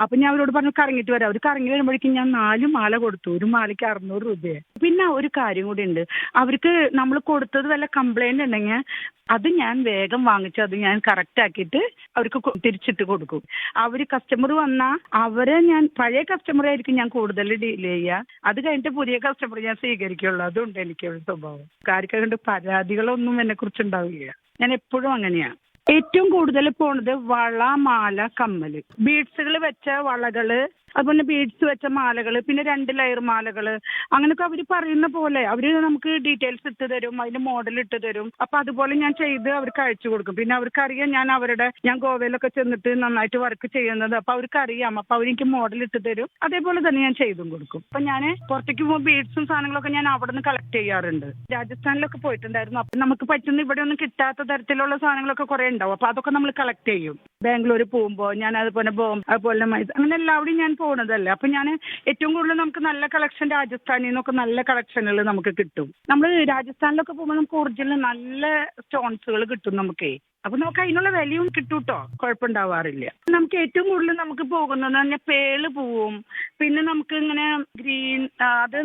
അപ്പൊ ഞാൻ അവരോട് പറഞ്ഞു കറങ്ങിയിട്ട് വരാം. അവർ കറങ്ങി വരുമ്പോഴേക്കും ഞാൻ നാല് മാല കൊടുത്തു. ഒരു മാലയ്ക്ക് അറുന്നൂറ് രൂപയെ പിന്നെ ഒരു കാര്യം കൂടി ഉണ്ട്. അവർക്ക് നമ്മൾ കൊടുത്തത് വല്ല കംപ്ലൈന്റ് ഉണ്ടെങ്കിൽ അത് ഞാൻ വേഗം വാങ്ങിച്ചു അത് ഞാൻ കറക്റ്റ് ആക്കിയിട്ട് അവർക്ക് തിരിച്ചിട്ട് കൊടുക്കും. അവർ കസ്റ്റമർ വന്നാൽ അവരെ ഞാൻ പഴയ കസ്റ്റമറെ ആയിരിക്കും ഞാൻ കൂടുതൽ ഡീൽ ചെയ്യുക. അത് കഴിഞ്ഞിട്ട് പുതിയ കസ്റ്റമർ ഞാൻ സ്വീകരിക്കുള്ളൂ. അതുകൊണ്ട് എനിക്കുള്ള സ്വഭാവം. കാര്യക്കാരുണ്ട് പരാതികളൊന്നും എന്നെ കുറിച്ച് ഉണ്ടാവില്ല. ഞാൻ എപ്പോഴും അങ്ങനെയാണ് ഏറ്റവും കൂടുതൽ പോണത് വള മാല കമ്മൽ. ബീഡ്സുകൾ വെച്ച വളകൾ അതുപോലെ ബീഡ്സ് വെച്ച മാലകൾ പിന്നെ രണ്ട് ലെയർ മാലകൾ അങ്ങനെയൊക്കെ അവർ പറയുന്ന പോലെ അവർ നമുക്ക് ഡീറ്റെയിൽസ് ഇട്ട് തരും അതിന്റെ മോഡൽ ഇട്ട് തരും. അപ്പൊ അതുപോലെ ഞാൻ ചെയ്ത് അവർക്ക് അയച്ചു കൊടുക്കും. പിന്നെ അവർക്കറിയാം ഞാൻ അവരുടെ ഞാൻ ഗോവയിലൊക്കെ ചെന്നിട്ട് നന്നായിട്ട് വർക്ക് ചെയ്യുന്നത്. അപ്പൊ അവർക്ക് അറിയാം അപ്പൊ അവരെനിക്ക് മോഡൽ ഇട്ട് തരും. അതേപോലെ തന്നെ ഞാൻ ചെയ്തും കൊടുക്കും. അപ്പൊ ഞാൻ പുറത്തേക്ക് പോകുമ്പോൾ ബീഡ്സും സാധനങ്ങളൊക്കെ ഞാൻ അവിടെ നിന്ന് കളക്ട് ചെയ്യാറുണ്ട്. രാജസ്ഥാനിലൊക്കെ പോയിട്ടുണ്ടായിരുന്നു. അപ്പൊ നമുക്ക് പറ്റുന്ന ഇവിടെ ഒന്നും കിട്ടാത്ത തരത്തിലുള്ള സാധനങ്ങളൊക്കെ കുറെ ഉണ്ടാവും. അപ്പൊ അതൊക്കെ നമ്മൾ കളക്ട് ചെയ്യും. ബാംഗ്ലൂർ പോകുമ്പോൾ ഞാൻ അതുപോലെ ബോംബെ അതുപോലെ അങ്ങനെ എല്ലാവരും ഞാൻ പോകുന്നതല്ലേ അപ്പൊ ഞാൻ ഏറ്റവും കൂടുതൽ നമുക്ക് നല്ല കളക്ഷൻ രാജസ്ഥാനിൽ നിന്നൊക്കെ നല്ല കളക്ഷനുകൾ നമുക്ക് കിട്ടും. നമ്മൾ രാജസ്ഥാനിലൊക്കെ പോകുമ്പോൾ നമുക്ക് ഒറിജിനൽ നല്ല സ്റ്റോൺസുകൾ കിട്ടും നമുക്കേ. അപ്പൊ നമുക്ക് അതിനുള്ള വിലയും കിട്ടൂട്ടോ? കേട്ടോ കുഴപ്പമുണ്ടാവാറില്ല. നമുക്ക് ഏറ്റവും കൂടുതൽ നമുക്ക് പോകുന്നത് പറഞ്ഞാൽ പേൾ പോവും. പിന്നെ നമുക്ക് ഇങ്ങനെ ഗ്രീൻ അത്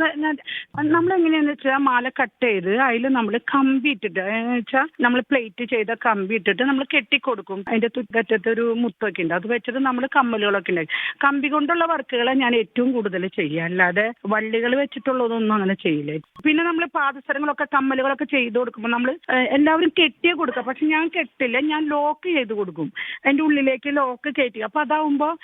നമ്മൾ എങ്ങനെയാന്ന് വെച്ചാൽ മാല കട്ട് ചെയ്ത് അതിൽ നമ്മൾ കമ്പി ഇട്ടിട്ട് വെച്ചാൽ നമ്മൾ പ്ലേറ്റ് ചെയ്ത കമ്പി ഇട്ടിട്ട് നമ്മൾ കെട്ടിക്കൊടുക്കും. അതിന്റെ തുറ്റത്ത് ഒരു മുത്തൊക്കെ ഉണ്ട്. അത് വെച്ചിട്ട് നമ്മൾ കമ്മലുകളൊക്കെ ഉണ്ടാക്കി. കമ്പി കൊണ്ടുള്ള വർക്കുകളെ ഞാൻ ഏറ്റവും കൂടുതൽ ചെയ്യുക. അല്ലാതെ വള്ളികൾ വെച്ചിട്ടുള്ളതൊന്നും അങ്ങനെ ചെയ്യില്ല. പിന്നെ നമ്മൾ പാദസരങ്ങളൊക്കെ കമ്മലുകളൊക്കെ ചെയ്ത് കൊടുക്കുമ്പോൾ നമ്മൾ എല്ലാവരും കെട്ടിയേ കൊടുക്കുക. പക്ഷെ ഞാൻ കെട്ടില്ല. ഞാൻ ലോക്ക് ചെയ്ത് കൊടുക്കും. അതിന്റെ ഉള്ളിലേക്ക് ലോക്ക് കയറ്റി അപ്പൊ അതാവുമ്പോ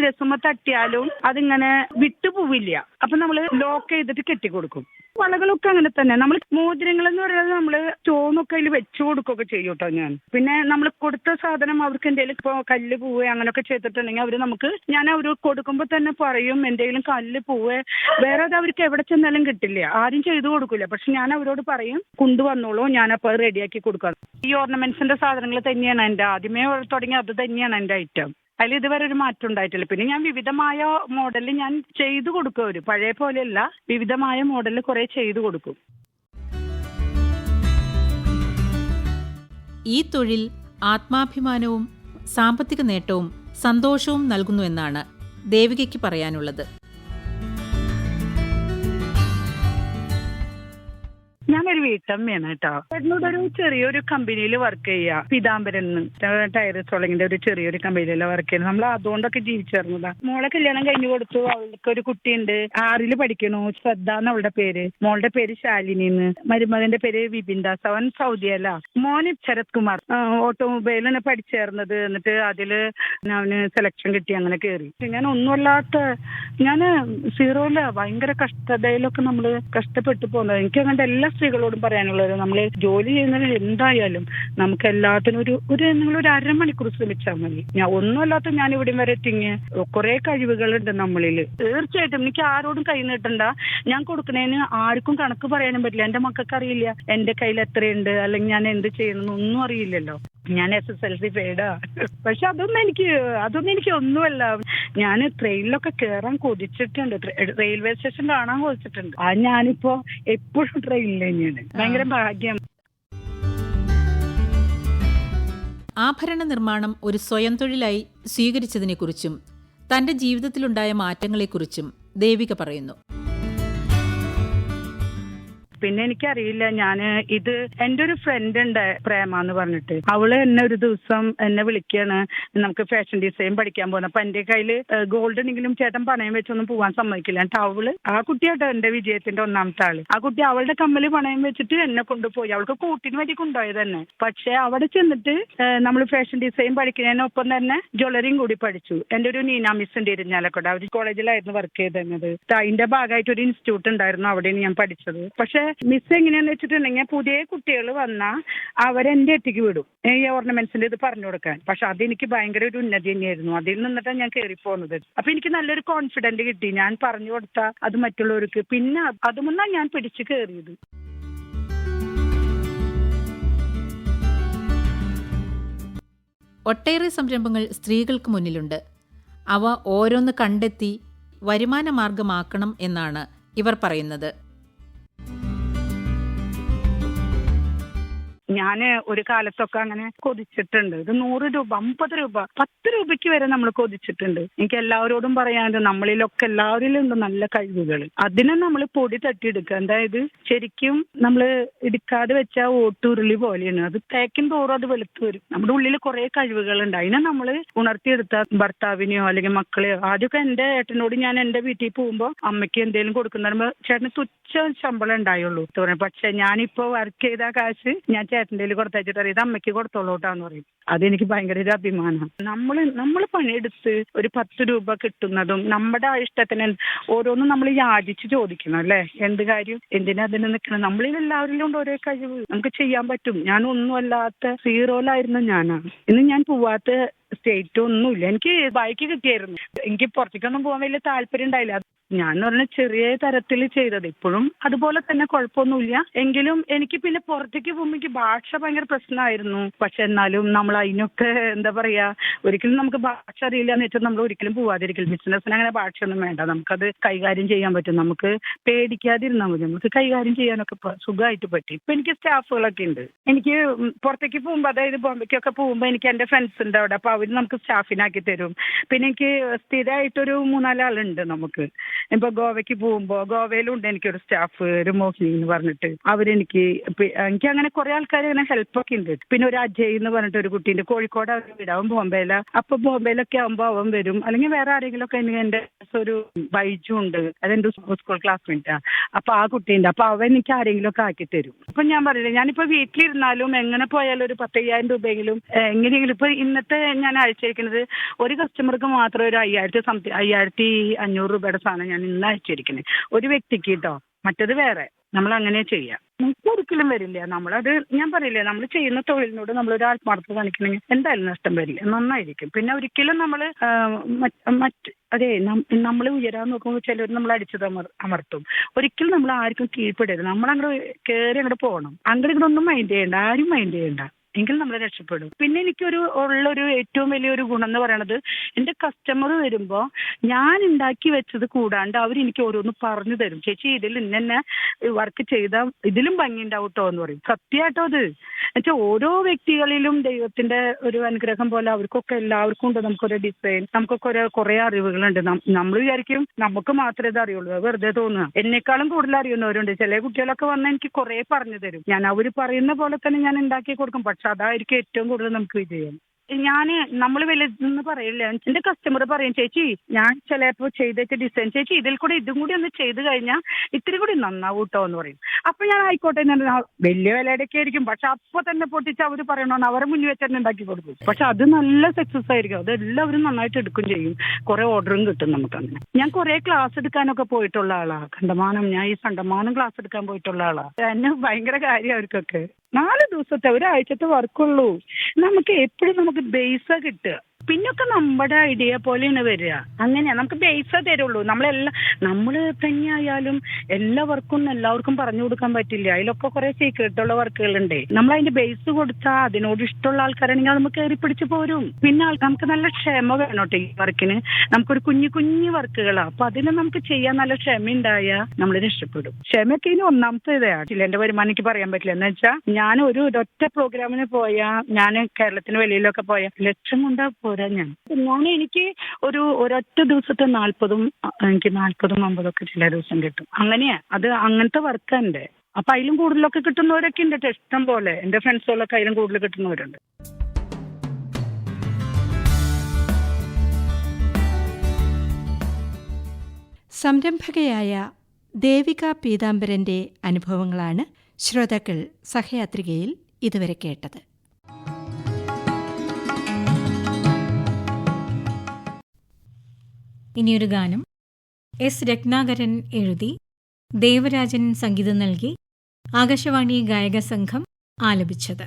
ഡ്രസ്സുമ്മ തട്ടിയാലും അതിങ്ങനെ വിട്ടുപോവില്ല. അപ്പൊ നമ്മൾ ലോക്ക് ചെയ്തിട്ട് കെട്ടി കൊടുക്കും വളകളൊക്കെ അങ്ങനെ തന്നെ. നമ്മൾ മോതിരങ്ങൾ എന്ന് പറയുന്നത് നമ്മൾ സ്റ്റോണൊക്കെ അതിൽ വെച്ചു കൊടുക്കുകയൊക്കെ ചെയ്യും കേട്ടോ ഞാൻ. പിന്നെ നമ്മൾ കൊടുത്ത സാധനം അവർക്ക് എന്തെങ്കിലും ഇപ്പോൾ കല്ല് പൂവ് അങ്ങനെയൊക്കെ ചെയ്തിട്ടുണ്ടെങ്കിൽ അവർ നമുക്ക് ഞാൻ അവർ കൊടുക്കുമ്പോൾ തന്നെ പറയും എന്തെങ്കിലും കല്ല് പൂവ് വേറെ അത് അവർക്ക് എവിടെ ചെന്നാലും കിട്ടില്ല. ആരും ചെയ്തു കൊടുക്കില്ല പക്ഷെ ഞാൻ അവരോട് പറയും കൊണ്ടുവന്നോളൂ ഞാനപ്പോൾ റെഡിയാക്കി കൊടുക്കാം. ഈ ഓർണമെന്റ്സിന്റെ സാധനങ്ങൾ തന്നെയാണ് എന്റെ ആദ്യമേ തുടങ്ങി അത് തന്നെയാണ് എന്റെ ഐറ്റം അതിൽ ഇതുവരെ ഒരു മാറ്റം ഉണ്ടായിട്ടില്ല. പിന്നെ ഞാൻ വിവിധമായ മോഡലിൽ ഞാൻ ചെയ്തു കൊടുക്കും ഒരു പഴയ പോലെയല്ല. വിവിധമായ മോഡലിൽ കുറെ ചെയ്തു കൊടുക്കും. ഈ തൊഴിൽ ആത്മാഭിമാനവും സാമ്പത്തിക നേട്ടവും സന്തോഷവും നൽകുന്നു എന്നാണ് ദേവികയ്ക്ക് പറയാനുള്ളത്. ഞാനൊരു വീട്ടമ്മയാണ് കേട്ടോ. എന്നോട് ഒരു ചെറിയൊരു കമ്പനിയിൽ വർക്ക് ചെയ്യുക പീതാംബരൻ ടയർ സോളിങ്ങിന്റെ ഒരു ചെറിയൊരു കമ്പനിയിൽ വർക്ക് ചെയ്യുന്നത് നമ്മൾ അതുകൊണ്ടൊക്കെ ജീവിച്ചിരുന്നതാ മോളെ കല്യാണം കഴിഞ്ഞു കൊടുത്തു. അവൾക്ക് ഒരു കുട്ടിയുണ്ട്. ആറിൽ പഠിക്കണു ശ്രദ്ധ എന്ന് അവളുടെ പേര്. മോളുടെ പേര് ശാലിനി എന്ന്. മരുമകന്റെ പേര് വിപിൻ ദാസ് അവൻ സൗദിയല്ല മോന് ശരത് കുമാർ. ഓട്ടോമൊബൈലാണ് പഠിച്ചേർന്നത്. എന്നിട്ട് അതിൽ അവന് സെലക്ഷൻ കിട്ടി അങ്ങനെ കയറി ഞാൻ ഒന്നുമല്ലാത്ത ഞാൻ സീറോയിൽ ഭയങ്കര കഷ്ടതയിലൊക്കെ നമ്മൾ കഷ്ടപ്പെട്ടു പോകുന്നത് എനിക്ക് അങ്ങനത്തെ എല്ലാ സ്ത്രീകളോടും പറയാനുള്ളത് നമ്മൾ ജോലി ചെയ്യുന്നതിൽ എന്തായാലും നമുക്ക് എല്ലാത്തിനും ഒരു ഒരു നിങ്ങൾ ഒരു അരമണിക്കൂർ ശ്രമിച്ചാൽ മതി. ഞാൻ ഒന്നുമല്ലാത്ത ഞാൻ ഇവിടെ വരെ എത്തിങ്ങ് കുറെ കഴിവുകളുണ്ട് നമ്മളിൽ തീർച്ചയായിട്ടും എനിക്ക് ആരോടും കൈ നീട്ടണ്ട. ഞാൻ കൊടുക്കുന്നതിന് ആർക്കും കണക്ക് പറയാനും പറ്റില്ല. എന്റെ മക്കൾക്ക് അറിയില്ല എന്റെ കയ്യിൽ എത്രയുണ്ട്? അല്ലെങ്കിൽ ഞാൻ എന്ത് ചെയ്യണമെന്ന് ഒന്നും അറിയില്ലല്ലോ. ഞാൻ എസ് എസ് എൽ സി ഫെയ്ഡാ പക്ഷെ അതൊന്നും എനിക്ക് അതൊന്നും എനിക്ക് ഒന്നുമല്ല. ഞാൻ ട്രെയിനിലൊക്കെ കയറാൻ കൊതിച്ചിട്ടുണ്ട്. റെയിൽവേ സ്റ്റേഷൻ കാണാൻ കൊതിച്ചിട്ടുണ്ട്. ആ ഞാനിപ്പോ എപ്പോഴും ട്രെയിനിൽ തന്നെയാണ് ഭയങ്കര ഭാഗ്യം. ആഭരണ നിർമ്മാണം ഒരു സ്വയം തൊഴിലായി സ്വീകരിച്ചതിനെക്കുറിച്ചും തന്റെ ജീവിതത്തിലുണ്ടായ മാറ്റങ്ങളെക്കുറിച്ചും ദേവിക പറയുന്നു. പിന്നെ എനിക്കറിയില്ല ഞാൻ ഇത് എന്റെ ഒരു ഫ്രണ്ട് ഉണ്ട് പ്രേമ എന്ന് പറഞ്ഞിട്ട്. അവൾ എന്നെ ഒരു ദിവസം എന്നെ വിളിക്കാണ്. നമുക്ക് ഫാഷൻ ഡിസൈൻ പഠിക്കാൻ പോകുന്നത് അപ്പൊ എന്റെ കയ്യിൽ ഗോൾഡ് ഉണ്ടെങ്കിലും ചേട്ടൻ പണയം വെച്ചൊന്നും പോവാൻ സമ്മതിക്കില്ല. എന്നിട്ട് അവൾ ആ കുട്ടിയാട്ടോ എന്റെ വിജയത്തിന്റെ ഒന്നാമത്തെ ആൾ. ആ കുട്ടി അവളുടെ കമ്മൽ പണയം വെച്ചിട്ട് എന്നെ കൊണ്ടുപോയി. അവൾക്ക് കൂട്ടിന് വേണ്ടി കൊണ്ടുപോയത് തന്നെ. പക്ഷെ അവിടെ ചെന്നിട്ട് നമ്മൾ ഫാഷൻ ഡിസൈൻ പഠിക്കുന്നതിനൊപ്പം തന്നെ ജ്വല്ലറിയും കൂടി പഠിച്ചു. എന്റെ ഒരു നീന മിസ് ഉണ്ട് ഇരിഞ്ഞാലക്കോട്ടെ അവർ കോളേജിലായിരുന്നു വർക്ക് ചെയ്തിരുന്നത്. അതിന്റെ ഭാഗമായിട്ട് ഒരു ഇൻസ്റ്റിറ്റ്യൂട്ട് ഉണ്ടായിരുന്നു അവിടെയാണ് ഞാൻ പഠിച്ചത്. പക്ഷെ മിസ് എങ്ങനെയാന്ന് വെച്ചിട്ടുണ്ടെങ്കിൽ പുതിയ കുട്ടികൾ വന്നാൽ അവരെന്റെ അടുത്തേക്ക് വിടും. ഈ ഓർണമെന്റ്സിന്റെ ഇത് പറഞ്ഞു കൊടുക്കാൻ. പക്ഷെ അതെനിക്ക് ഭയങ്കര ഒരു ഉന്നതി തന്നെയായിരുന്നു. അതിൽ നിന്നിട്ടാണ് ഞാൻ കയറി പോകുന്നത് അപ്പൊ എനിക്ക് നല്ലൊരു കോൺഫിഡന്റ് കിട്ടി. ഞാൻ പറഞ്ഞു കൊടുത്ത അത് മറ്റുള്ളവർക്ക്. പിന്നെ അതുമുന്നാ ഞാൻ പിടിച്ചു കയറിയത് ഒട്ടേറെ സംരംഭങ്ങൾ സ്ത്രീകൾക്ക് മുന്നിലുണ്ട്. അവ ഓരോന്ന് കണ്ടെത്തി വരുമാന മാർഗമാക്കണം എന്നാണ് ഇവർ പറയുന്നത്. ഞാൻ ഒരു കാലത്തൊക്കെ അങ്ങനെ കൊതിച്ചിട്ടുണ്ട്. ഇത് നൂറ് രൂപ അമ്പത് രൂപ പത്ത് രൂപയ്ക്ക് വരെ നമ്മൾ കൊതിച്ചിട്ടുണ്ട്. എനിക്ക് എല്ലാവരോടും പറയാനുണ്ട് നമ്മളിലൊക്കെ എല്ലാവരിലും ഉണ്ട് നല്ല കഴിവുകൾ അതിനെ നമ്മൾ പൊടി തട്ടിയെടുക്കുക. അതായത് ശരിക്കും നമ്മൾ എടുക്കാതെ വെച്ച ഓട്ടുരുളി പോലെയാണ്. അത് തേക്കും തോറും അത് വെളുത്തു വരും. നമ്മുടെ ഉള്ളിൽ കുറെ കഴിവുകളുണ്ട്. അതിനെ നമ്മൾ ഉണർത്തിയെടുത്ത ഭർത്താവിനെയോ അല്ലെങ്കിൽ മക്കളെയോ. ആദ്യമൊക്കെ എന്റെ ഏട്ടനോട് ഞാൻ എന്റെ വീട്ടിൽ പോകുമ്പോൾ അമ്മയ്ക്ക് എന്തെങ്കിലും കൊടുക്കുന്ന ചേട്ടന് തുച്ഛ ശമ്പളം ഉണ്ടായുള്ളൂ. പക്ഷെ ഞാനിപ്പോ വർക്ക് ചെയ്ത കാശ് ഞാൻ ചേട്ടന്റെ കൊടുത്തയച്ചിട്ട് അറിയാം ഇത് അമ്മയ്ക്ക് കൊടുത്തോളൂട്ടാന്ന് പറയും. അതെനിക്ക് ഭയങ്കര ഒരു അഭിമാനം. നമ്മൾ നമ്മൾ പണിയെടുത്ത് ഒരു പത്ത് രൂപ കിട്ടുന്നതും നമ്മുടെ ഇഷ്ടത്തിന് ഓരോന്നും നമ്മൾ യാചിച്ച് ചോദിക്കണം അല്ലേ? എന്ത് കാര്യം? എന്തിനാ അതിന് നിൽക്കണം നമ്മളിൽ എല്ലാവരിലും ഉണ്ട് ഓരോ കഴിവ്. നമുക്ക് ചെയ്യാൻ പറ്റും. ഞാൻ ഒന്നും അല്ലാത്ത സീറോയിലായിരുന്നു ഞാനാണ് ഇന്ന് ഞാൻ പോവാത്ത സ്റ്റേറ്റ് ഒന്നുമില്ല. എനിക്ക് ബൈക്ക് കിട്ടിയായിരുന്നു. എനിക്ക് പുറത്തേക്കൊന്നും പോകാൻ വലിയ താല്പര്യം ഉണ്ടായില്ല. ഞാൻ എന്ന് പറഞ്ഞ ചെറിയ തരത്തിൽ ചെയ്തത്. ഇപ്പോഴും അതുപോലെ തന്നെ കുഴപ്പമൊന്നുമില്ല. എങ്കിലും എനിക്ക് പിന്നെ പുറത്തേക്ക് പോകുമ്പോൾ എനിക്ക് ഭാഷ ഭയങ്കര പ്രശ്നമായിരുന്നു. പക്ഷെ എന്നാലും നമ്മൾ അതിനൊക്കെ എന്താ പറയാ ഒരിക്കലും നമുക്ക് ഭാഷ അറിയില്ല എന്ന് വെച്ചാൽ നമ്മൾ ഒരിക്കലും പോവാതിരിക്കില്ല. ബിസിനസ്സിന് അങ്ങനെ ഭാഷയൊന്നും വേണ്ട. നമുക്കത് കൈകാര്യം ചെയ്യാൻ പറ്റും. നമുക്ക് പേടിക്കാതിരുന്നാൽ മതി. നമുക്ക് കൈകാര്യം ചെയ്യാനൊക്കെ സുഖമായിട്ട് പറ്റും. ഇപ്പൊ എനിക്ക് സ്റ്റാഫുകളൊക്കെ ഉണ്ട്. എനിക്ക് പുറത്തേക്ക് പോകുമ്പോൾ അതായത് ബോംബെക്കൊക്കെ പോകുമ്പോൾ എനിക്ക് എന്റെ ഫ്രണ്ട്സ് ഉണ്ട് അവിടെ. അപ്പൊ അവർ നമുക്ക് സ്റ്റാഫിനാക്കി തരും. പിന്നെ എനിക്ക് സ്ഥിരമായിട്ടൊരു മൂന്നാലാളുണ്ട് നമുക്ക്. ഇപ്പൊ ഗോവയ്ക്ക് പോകുമ്പോ ഗോവയിലുണ്ട് എനിക്കൊരു സ്റ്റാഫ് ഒരു മോഹിനി എന്ന് പറഞ്ഞിട്ട്. അവരെനിക്ക് എനിക്ക് അങ്ങനെ കുറെ ആൾക്കാർ ഇങ്ങനെ ഹെൽപ്പ് ഒക്കെ ഉണ്ട്. പിന്നെ ഒരു അജയ് എന്ന് പറഞ്ഞിട്ട് ഒരു കുട്ടീന്റെ കോഴിക്കോട് അവർ വിടാവും ബോംബെയില. അപ്പൊ ബോംബെയിലൊക്കെ ആവുമ്പോ അവൻ വരും. അല്ലെങ്കിൽ വേറെ ആരെങ്കിലും ഒക്കെ എന്റെ ഒരു ബൈജു ഉണ്ട്. അതെന്റെ സ്കൂൾ ക്ലാസ്മേറ്റാ അപ്പൊ ആ കുട്ടീന്റെ അപ്പൊ അവൻ എനിക്ക് ആരെങ്കിലും ഒക്കെ ആക്കി തരും. അപ്പൊ ഞാൻ പറഞ്ഞില്ല ഞാനിപ്പോ വീട്ടിലിരുന്നാലും എങ്ങനെ പോയാലും ഒരു പത്തയ്യായിരം രൂപയെങ്കിലും എങ്ങനെയെങ്കിലും ഇപ്പൊ ഇന്നത്തെ ഞാൻ അയച്ചിരിക്കുന്നത് ഒരു കസ്റ്റമർക്ക് മാത്രം ഒരു അയ്യായിരത്തി സംതിങ് അയ്യായിരത്തി അഞ്ഞൂറ് രൂപയുടെ സാധനം ഞാൻ ഇന്ന് അയച്ചിരിക്കുന്നത്. ഒരു വ്യക്തിക്ക് കേട്ടോ മറ്റത് വേറെ. നമ്മൾ അങ്ങനെ ചെയ്യാം. നമുക്ക് ഒരിക്കലും വരില്ല. നമ്മളത് ഞാൻ പറയില്ലേ നമ്മൾ ചെയ്യുന്ന തൊഴിലിനോട് നമ്മൾ ഒരു ആത്മാർത്ഥത കാണിക്കണമെങ്കിൽ എന്തായാലും നഷ്ടം വരില്ല. നന്നായിരിക്കും. പിന്നെ ഒരിക്കലും നമ്മൾ മറ്റ് അതെ നമ്മൾ ഉയരാൻ നോക്കുമ്പോൾ ചിലർ നമ്മൾ അടിച്ചത് അമർ അമർത്തും. ഒരിക്കലും നമ്മൾ ആർക്കും കീഴ്പ്പെടരുത്. നമ്മൾ അങ്ങോട്ട് കയറി അങ്ങോട്ട് പോകണം അങ്ങോട്ട് ഇങ്ങോട്ടൊന്നും മൈൻഡ് ചെയ്യണ്ട. ആരും മൈൻഡ് ചെയ്യണ്ട. എങ്കിൽ നമ്മൾ രക്ഷപ്പെടും. പിന്നെ എനിക്കൊരു ഉള്ളൊരു ഏറ്റവും വലിയൊരു ഗുണം എന്ന് പറയണത് എന്റെ കസ്റ്റമർ വരുമ്പോ ഞാൻ ഉണ്ടാക്കി വെച്ചത് കൂടാണ്ട് അവർ എനിക്ക് ഓരോന്ന് പറഞ്ഞു തരും. ചേച്ചി ഇതിൽ ഇന്നെ വർക്ക് ചെയ്താൽ ഇതിലും ഭംഗി ഉണ്ടാവും കേട്ടോ എന്ന് പറയും. സത്യമായിട്ടോ അത്. എന്നുവെച്ചാൽ ഓരോ വ്യക്തികളിലും ദൈവത്തിന്റെ ഒരു അനുഗ്രഹം പോലെ അവർക്കൊക്കെ എല്ലാവർക്കും ഉണ്ട്. നമുക്കൊരു ഡിസൈൻ നമുക്കൊക്കെ ഒരു കുറെ അറിവുകളുണ്ട്. നമ്മൾ വിചാരിക്കും നമുക്ക് മാത്രമേ ഇത് അറിയുള്ളൂ. വെറുതെ തോന്നുക എന്നെക്കാളും കൂടുതൽ അറിയുന്നവരുണ്ട്. ചില കുട്ടികളൊക്കെ വന്ന് എനിക്ക് കുറെ പറഞ്ഞു തരും. ഞാൻ അവർ പറയുന്ന പോലെ തന്നെ ഞാൻ ഉണ്ടാക്കി കൊടുക്കും. പക്ഷെ അതായിരിക്കും ഏറ്റവും കൂടുതൽ നമുക്ക് വിജയം. ഞാൻ നമ്മൾ വലുതെന്ന് പറയില്ല. എന്റെ കസ്റ്റമർ പറയും ചേച്ചി ഞാൻ ചിലപ്പോ ചെയ്തിട്ട് ഡിസൈൻ ചേച്ചി ഇതിൽ കൂടെ ഇതും കൂടി ഒന്ന് ചെയ്ത് കഴിഞ്ഞാൽ ഇത്തിരി കൂടി നന്നാവും കേട്ടോ എന്ന് പറയും. അപ്പൊ ഞാൻ ആയിക്കോട്ടെ എന്ന് വലിയ വിലയുടെയൊക്കെ ആയിരിക്കും പക്ഷെ അപ്പൊ തന്നെ പൊട്ടിച്ച് അവർ പറയണോന്ന് അവരെ മുന്നിൽ വെച്ച് തന്നെ ഉണ്ടാക്കി കൊടുക്കും. പക്ഷെ അത് നല്ല സക്സസ് ആയിരിക്കും. അത് എല്ലാവരും നന്നായിട്ട് എടുക്കും ചെയ്യും. കുറെ ഓർഡറും കിട്ടും നമുക്ക് അങ്ങനെ. ഞാൻ കുറെ ക്ലാസ് എടുക്കാനൊക്കെ പോയിട്ടുള്ള ആളാ. കണ്ടമാനം ഞാൻ ഈ കണ്ടമാനം ക്ലാസ് എടുക്കാൻ പോയിട്ടുള്ള ആളാ. എന്നെ ഭയങ്കര കാര്യം അവർക്കൊക്കെ. നാല് ദിവസത്തെ ഒരാഴ്ചത്തെ വർക്കുള്ളൂ നമുക്ക് എപ്പോഴും നമുക്ക് ബേസാ കിട്ടുക. പിന്നൊക്കെ നമ്മുടെ ഐഡിയ പോലെയാണ് വരിക. അങ്ങനെയാ. നമുക്ക് പൈസ തരുള്ളൂ. നമ്മളെല്ലാം നമ്മൾ തന്നെയായാലും എല്ലാ വർക്കും എല്ലാവർക്കും പറഞ്ഞു കൊടുക്കാൻ പറ്റില്ല. അതിലൊക്കെ കുറെ ഉള്ള വർക്കുകളുണ്ട്. നമ്മൾ അതിന്റെ ബേസ് കൊടുത്താൽ അതിനോട് ഇഷ്ടമുള്ള ആൾക്കാരാണെങ്കിൽ നമുക്ക് കയറി പിടിച്ച് പോരും. പിന്നെ നമുക്ക് നല്ല ക്ഷമ വേണം കേട്ടോ ഈ വർക്കിന്. നമുക്കൊരു കുഞ്ഞു കുഞ്ഞു വർക്കുകളാ. അപ്പൊ അതിന് നമുക്ക് ചെയ്യാൻ നല്ല ക്ഷമ നമ്മൾ രക്ഷപ്പെടും. ക്ഷമയൊക്കെ ഇനി ഒന്നാമത്തെ ഇതാണ് എന്റെ വരുമാനം എനിക്ക് പറയാൻ പറ്റില്ല. എന്ന് വെച്ചാൽ ഞാൻ ഒരു ഒറ്റ പ്രോഗ്രാമിന് പോയാ ഞാൻ കേരളത്തിന് വെളിയിലൊക്കെ പോയ ലക്ഷം കൊണ്ടാ പോരാ ഞാൻ ഞാൻ എനിക്ക് ഒരു ഒരൊറ്റ ദിവസത്തെ നാൽപ്പതും എനിക്ക് നാൽപ്പതും അമ്പതും ഒക്കെ ചില ദിവസം കിട്ടും. അങ്ങനെയാ. അത് അങ്ങനത്തെ വർക്ക് എന്റെ അപ്പൊ അതിലും കൂടുതലൊക്കെ കിട്ടുന്നവരൊക്കെ ഉണ്ട് ഇഷ്ടം പോലെ. എന്റെ ഫ്രണ്ട്സുകളൊക്കെ അതിലും കൂടുതൽ കിട്ടുന്നവരുണ്ട്. സംരംഭകയായ ദേവിക പീതാംബരന്റെ അനുഭവങ്ങളാണ് ശ്രോതാക്കൾ സഹയാത്രികയിൽ ഇതുവരെ കേട്ടത്. ഇനിയൊരു ഗാനം. എസ്. രത്നാകരൻ എഴുതി. ദേവരാജൻ സംഗീതം നൽകി. ആകാശവാണി ഗായക സംഘം ആലപിച്ചത്.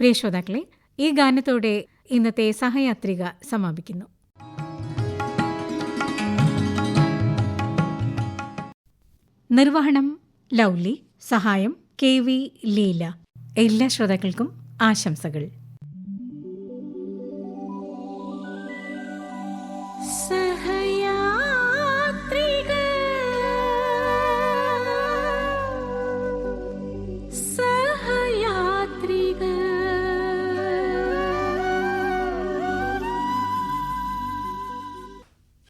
പ്രിയ ശ്രോതാക്കളെ ഈ ഗാനത്തോടെ ഇന്നത്തെ സഹയാത്രിക സമാപിക്കുന്നു. നിർവഹണം ലൗലി. സഹായം കെ വി ലീല. എല്ലാ ശ്രോതാക്കൾക്കും ആശംസകൾ.